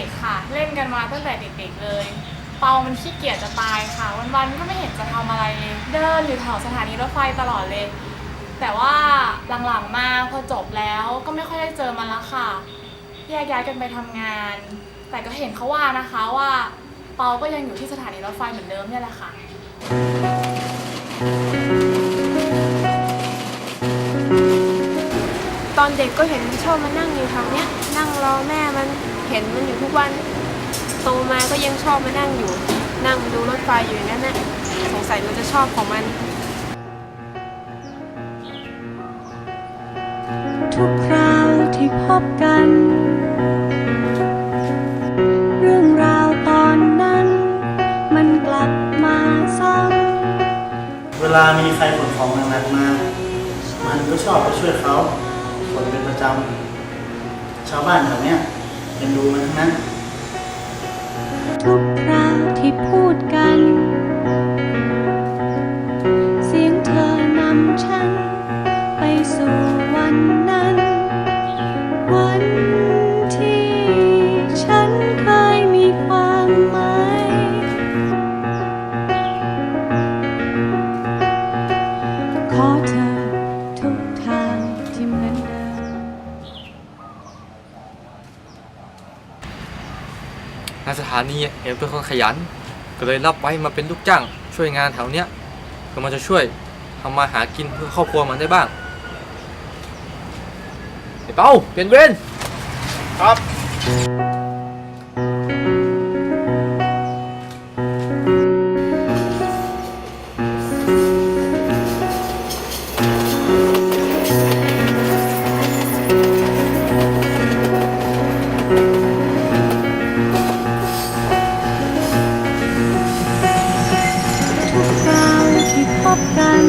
็กค่ะ เล่นกันมาตั้งแต่เด็กๆเลย เปามันขี้เกียจจะตายค่ะ วันๆก็ไม่เห็นจะทำอะไรเดินอยู่แถวสถานีรถไฟตลอดเลย แต่ว่าหลังๆมาพอจบแล้วก็ไม่ค่อยได้เจอมันละค่ะ แยกย้ายกันไปทำงาน แต่ก็เห็นเขาว่านะคะว่า เปาก็ยังอยู่ที่สถานีรถไฟเหมือนเดิมนี่แหละค่ะ thank ตอนเด็กก็เห็นมันชอบมานั่งอยู่แถวเนี้ย นั่งรอแม่มันเห็นมันอยู่ทุกวัน โตมาก็ยังชอบมานั่งอยู่ นั่งดูรถไฟอยู่อย่างนั้นนะสงสัยมันจะชอบของมัน ทุกคราวที่พบกัน เรื่องราวตอนนั้น มันกลับมาซ้เวลามีใครขนของหนักๆมา มันก็ชอบไปช่วยเขา คนเป็นประจำ ชาวบ้านแถวเนี้ยเป็นดูมันทั้งนั้น ทุกครั้งที่พูด ในสถานีเห็นเป็นคนขยัน ก็เลยรับไว้มาเป็นลูกจ้างช่วยงานแถวเนี้ยก็มันจะช่วยทำมาหากินเพื่อครอบครัวมันได้บ้างไอ้เป้าเปลี่ยนเวรครับ ที่พบกัน